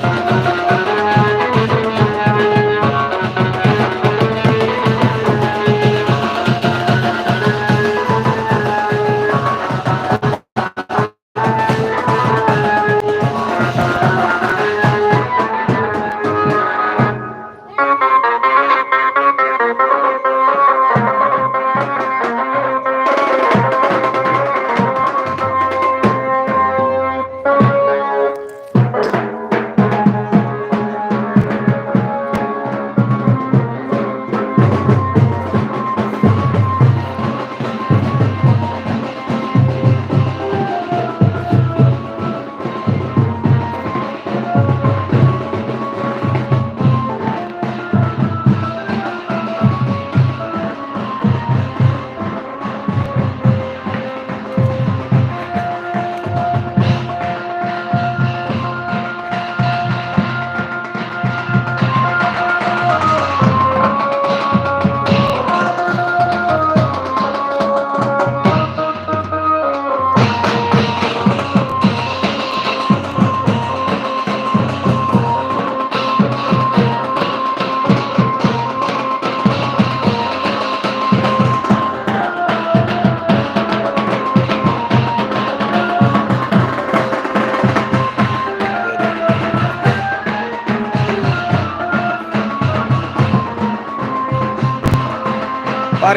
you.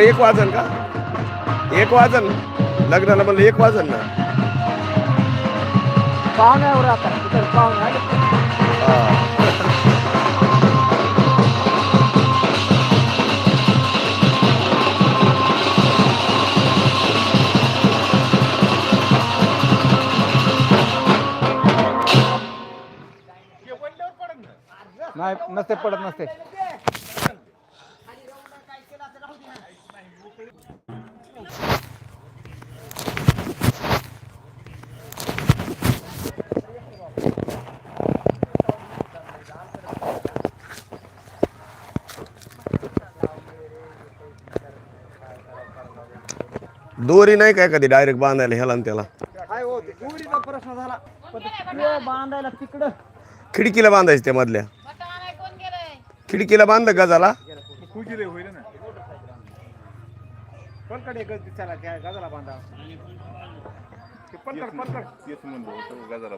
पार एक वाजन का? एक वाजन? लग्नाला म्हणलं एक वाजन ना. पाहुण्यावर आता इतर. हा. नाही नसते पडत नसते. दोरी नाही काय कधी डायरेक्ट बांधायला ह्याला आणि त्याला. काय हो दुरीचा प्रश्न झाला. पण ते तिकडे बांधायला तिकडं. खिडकीला बांधायचं त्या मधल्या. खिडकीला बांधलं गजाला? होईल ना. पलकड एक दिसायला त्या गजाला बांधा. ते पलकड पलकड. तेच म्हणलो होतो गजाला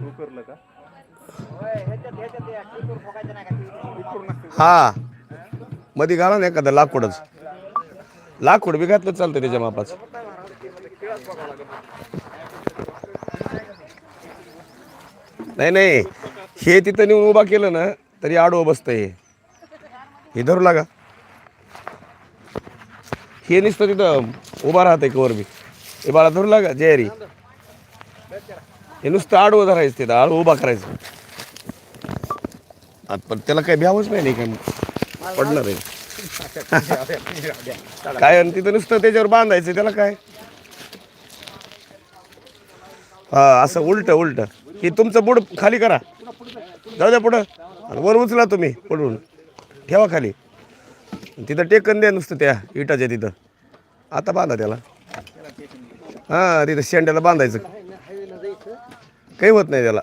तू करलं का? होय, ह्याच्यात ह्याच्यात ते टिपूर ठोकायचं नाही का? ते टिपूर नसते. हा. मध्ये घाला ना एखादं लाकूडच. लाकूड बी घातलं चालतं त्याच्या मापाचं नाही नाही. हे तिथं नेऊन उभा केलं ना तरी आडवं बसतं हे. हे धरू लागा. हे नुसतं तिथं उभा राहतंय कवर बी. हे बाळा धरू लागा जयरी हे नुसतं आडवं धरायचं तिथं आडवं उभा करायचं. पण त्याला काही भ्यावंच नाही नाही काय पडणार आहे. काय आणि तिथं नुसतं त्याच्यावर बांधायचं त्याला काय? हा असं उलट उलट. हे तुमचं बुड खाली करा. जाऊ द्या पुढं. आणि वर उचला तुम्ही पडून. ठेवा खाली. तिथं टेकन द्या नुसतं त्या इटाच्या तिथं. आता बांधा त्याला. हां तिथं शेंड्याला बांधायचं. काही होत नाही त्याला.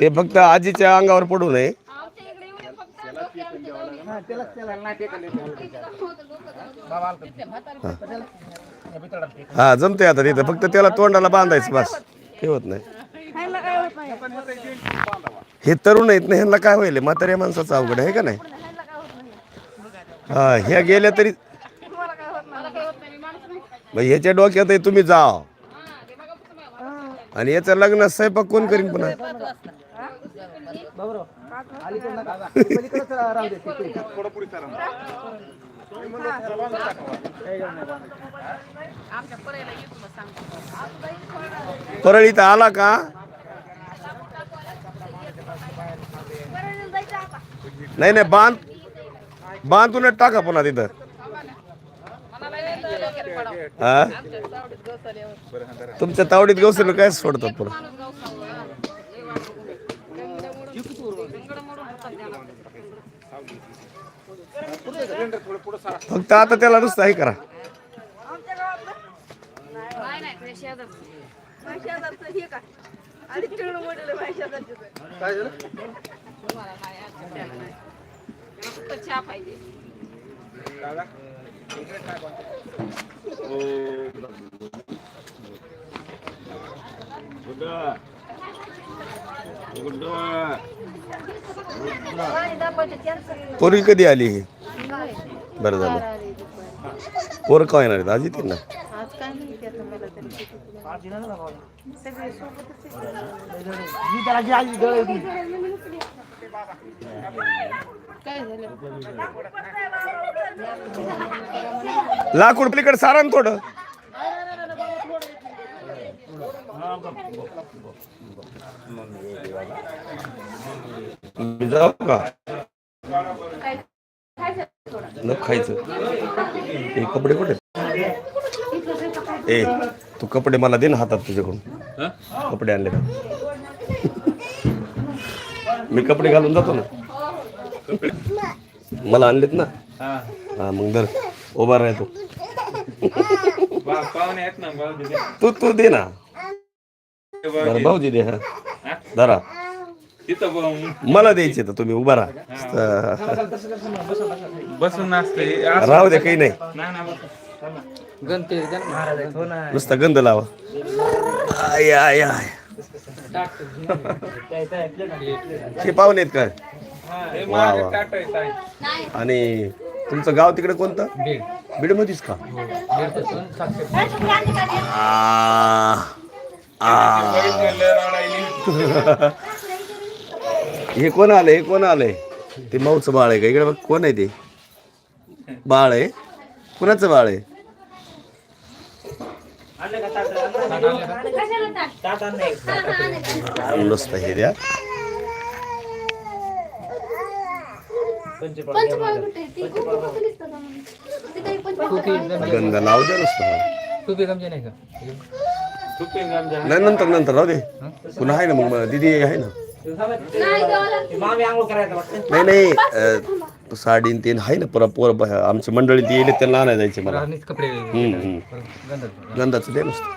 ते फक्त आजीच्या अंगावर पडू नये त्याला त्याला नाही टेकले हा जमते आता तिथं. फक्त त्याला तोंडाला बांधायचं बस. हे होत नाही. हे तरुण आहेत ना ह्यांना काय होईल म्हाताऱ्या माणसाचं अवघड आहे का नाही? हा ह्या गेल्या तरी मग ह्याच्या डोक्यात तुम्ही जा आणि याचं लग्न स्वयंपाक कोण करीन पुन्हा? परळीत इथं आला का? नाही नाही बांध बांधून टाका पुन्हा तिथं. हा? तुमच्या तावडीत गवसलं काय सोडतात पुन्हा? फक्त आता त्याला नुसतं हे करा. काय पाहिजे पोरी कधी आली ही? बरं झालं. पोरं काय येणार आहेत? आज येतील ना? लाकूड पलीकडे सारा ना थोडं. जाऊ का? न खायचं. हे कपडे कुठे? ए तू कपडे मला दे ना हातात तुझ्याकडून. कपडे आणले का? मी कपडे घालून जातो ना. मला आणलेत ना. हा. मग धर. उभा राहतो तू. तू दे ना. भाऊजी. दे हा? धरा. मला द्यायचे तर तुम्ही उभा राहा. बसून असते राहू दे काही नाही. नुसता गंध लावा. आय आय आय. हे पाहुणे आहेत काय? हे वा, वा. आणि तुमचं गाव तिकडे कोणतं? बीड. मध्येच का? आ, आ. हे कोण आलंय? हे कोण आलंय? ते माऊचं बाळ आहे का? इकडे बघ कोण आहे ते? बाळ आहे. कुणाचं बाळ आहे? नुसतं हे द्या. गंध लावू द्या नुसतं. नाही नंतर नंतर राहू दे. पुन्हा आहे ना मग दिदी आहे ना? नाही नाही अं, साडी तीन आहे ना पुरा पोर आमची मंडळी ती येईल त्यांना आणायला जायचे मला. कपडे हम्म, हम्म. गंधाचं दे नुसतं.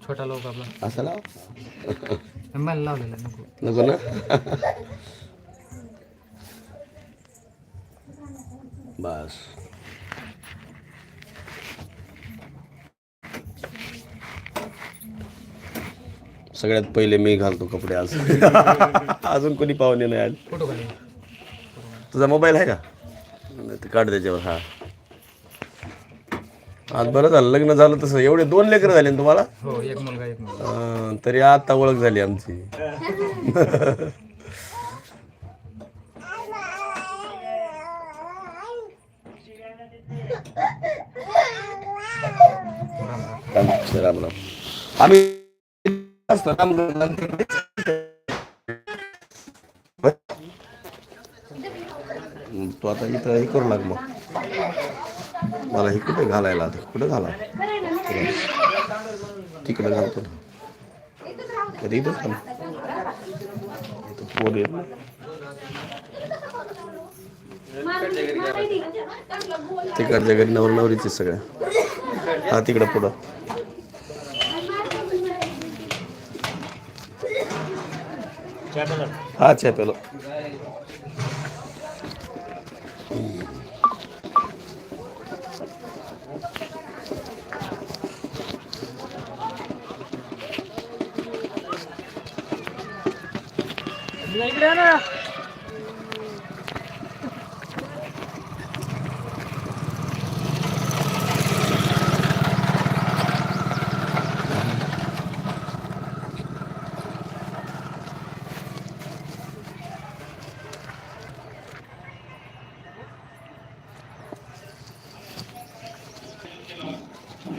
छोटा लोक आपला. असं लाव. मला लावलेला नको. नको ना? बस. सगळ्यात पहिले मी घालतो कपडे आज. अजून कोणी पाहुणे नाही आले. फोटो तुझा मोबाईल आहे का? नाही ते काढ त्याच्यावर हा. आज बरं झालं लग्न झालं तसं. एवढे दोन लेकरं झाले ना तुम्हाला? हो एक मुलगा एक मुलगा. अं, तरी आता ओळख झाली आमची राम राम. आम्ही तो आता इथं हे करू लाग मग. मला हे कुठे घालायला? आता कुठे घाला? तिकडे घालतो कधी इथंच घाल इथं पोर येत तिकडच्या घरी नवर नवरीचे सगळ्या हा तिकडं पुढं. हा च्या पेलो काय म्हणते तब्येत आज तर अं,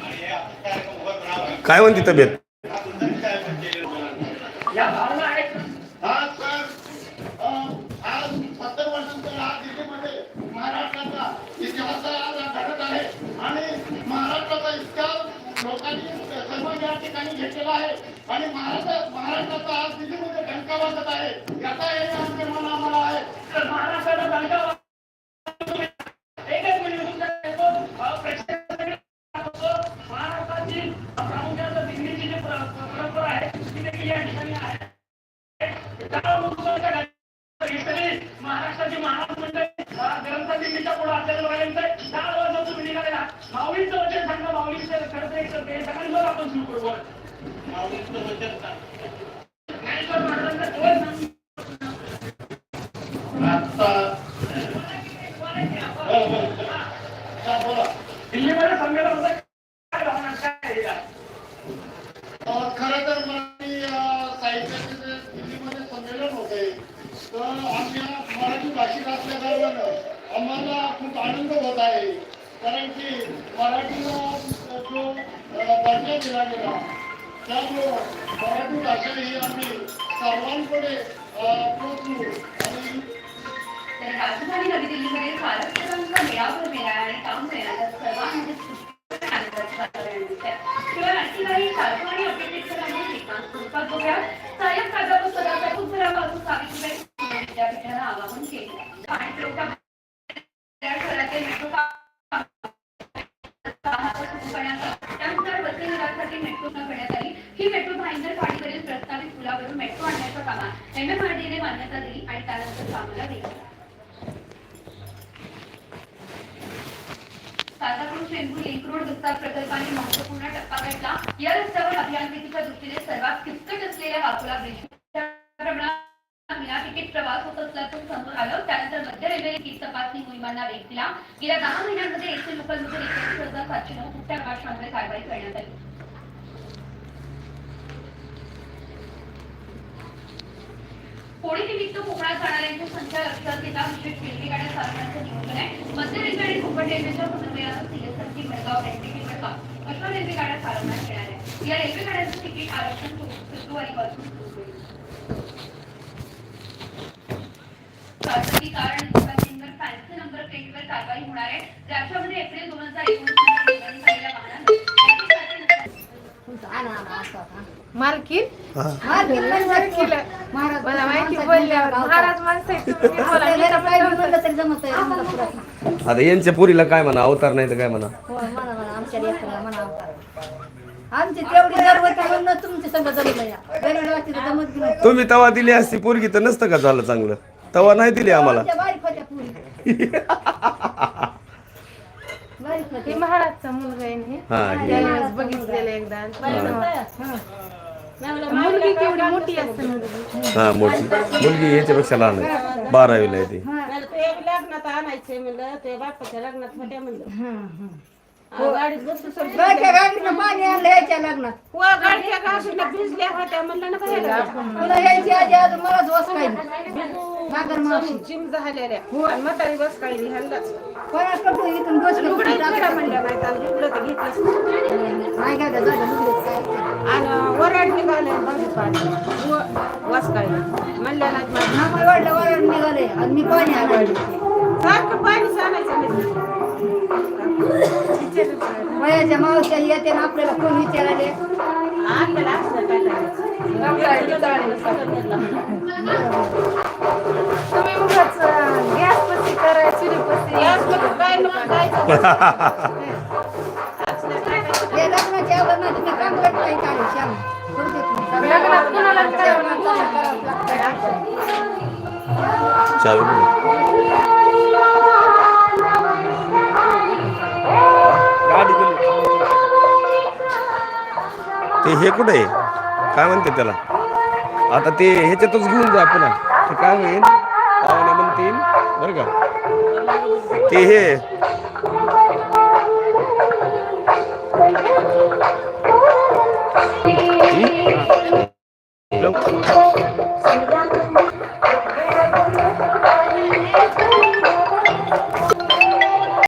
आज सत्तर वर्षांचा हा दिल्लीमध्ये महाराष्ट्राचा इतिहास आज घडत आहे आणि महाराष्ट्राचा इतिहास लोकांनी सर्व या ठिकाणी घेतलेला आहे. आणि महाराष्ट्र महाराष्ट्राचा आज दिल्लीमध्ये डंका वाजत आहे. याचा हे अभिमान आम्हाला आहे. तर महाराष्ट्राला डंका दिल्लीमध्ये संमेलन होतं तर मराठी साहित्याचे जे दिल्लीमध्ये संमेलन होते तर आमच्या मराठी भाषिक असल्या कारणानं आम्हाला खूप आनंद होत आहे कारण की मराठीला जो दर्जा दिला गेला. त्यामुळं मराठी भाषा ही आम्ही सर्वांकडे पोचू आणि तर राजधानी नवी दिल्लीमध्ये महाराष्ट्रांचा मेळावा मेळा आणि काम करण्याचा सर्वांमध्ये शिवाय आणखी काही साधू आणि श्रीकांत सहाय्यक सावित्रीबाई विद्यापीठाला आवाहन केले. पाणी पुरवठा शहरातील मेट्रो त्यानुसार वसई विभागासाठी मेट्रो न करण्यात आली ही मेट्रो भाईंदर फाटीवरील प्रस्तावित पुलावरून मेट्रो आणण्याच्या कामात एमएमआरडीने मान्यता दिली आणि त्यानंतर कामाला वेग आला. सातापूर चेंबूर विस्तार प्रकल्पाने महत्त्वपूर्ण टप्पा गाठला या रस्त्यावर अभियांत्रिकीच्या दृष्टीने सर्वात किचकट असलेल्या वाकुला ब्रिज विना तिकीट प्रवास होत असल्याचं समोर आलं. त्यानंतर मध्य रेल्वेने तिकीट तपासणी मोहिमांना वेग दिला. गेल्या दहा महिन्यांमध्ये एसी लोकलमध्ये एकोणीस हजार सातशे नऊ कुठल्या प्रवाशांवर कारवाई करण्यात आली? कोणी निमित्त कोकणात जाणाऱ्यांची संख्या लक्षात घेता विशेष रेल्वे गाड्या चालवण्याचं नियोजन आहे. मध्य रेल्वे आणि कोकण रेल्वेच्या समन्वयानं सीएसएमटी मडगाव एनटीटी मडगाव अशा रेल्वे गाड्या चालवण्यात येणार आहे या रेल्वे गाड्यांचं तिकीट आरक्षण चोवीस फेब्रुवारीपासून सुरू होईल. खासगी फॅन्सी नंबर प्लेटवर कारवाई होणार आहे. राज्यामध्ये एप्रिल दोन हजार एकोणीस झालेल्या वाहनांना मला माहिती बोलल्यावर महाराज माणसं आहेत. तुम्ही बोला. मी तर म्हणलं, आता यांच्या पुरीला काय म्हणा अवतार नाही तर काय म्हणा? आमची तेवढी जरवत म्हणून तुमची संग जमलं या गरीब वाटते तर जमत घेऊन तुम्ही तवा दिली असती पोरगी तर नसतं का झालं चांगलं? तवा नाही दिली आम्हाला. आमच्या बारीक होत्या पुरी. बारीक हे महाराजचा मुलगा आहे ना हे. हा हे. बघितलेलं एकदा. मुलगी केवढी मोठी असते मुलगी हा मोठी. मुलगी याच्यापेक्षा लहान आहे. बारावीला आहे ती. ते लग्नात आणायचे म्हणलं ते बापाच्या लग्नात होत्या म्हणलं. गाडीत बसू सर गाडीच्या गाडीनं पाणी आणलं यायच्या लग्नात. गाडीच्या गाडीला भिजल्या होत्या म्हणलं ना बाहेर. तुला यायची आधी अजून मलाच वस काही नागर मावशी. चिम झालेल्या. आणि म्हातारी बस काही इथून बस लुगडं म्हणल्या नाही तर लुगडं तर घेतलंच नाही. लुगडं काय आणि वराड निघाले भाजी पाणी वास म्हणल्या नाही माझं निघाले आणि मी पाणी आणलं सारखं पाणी आणायचं वयाच्या मावश्या येते ना आपल्याला कोण विचारायले? आपल्याला असलं काय तुम्ही ते हे कुठे आहे? काय म्हणते त्याला? आता ते ह्याच्यातच घेऊन जा पुन्हा. ते काय होईल? पाहुणे म्हणतील बरं का? ते हे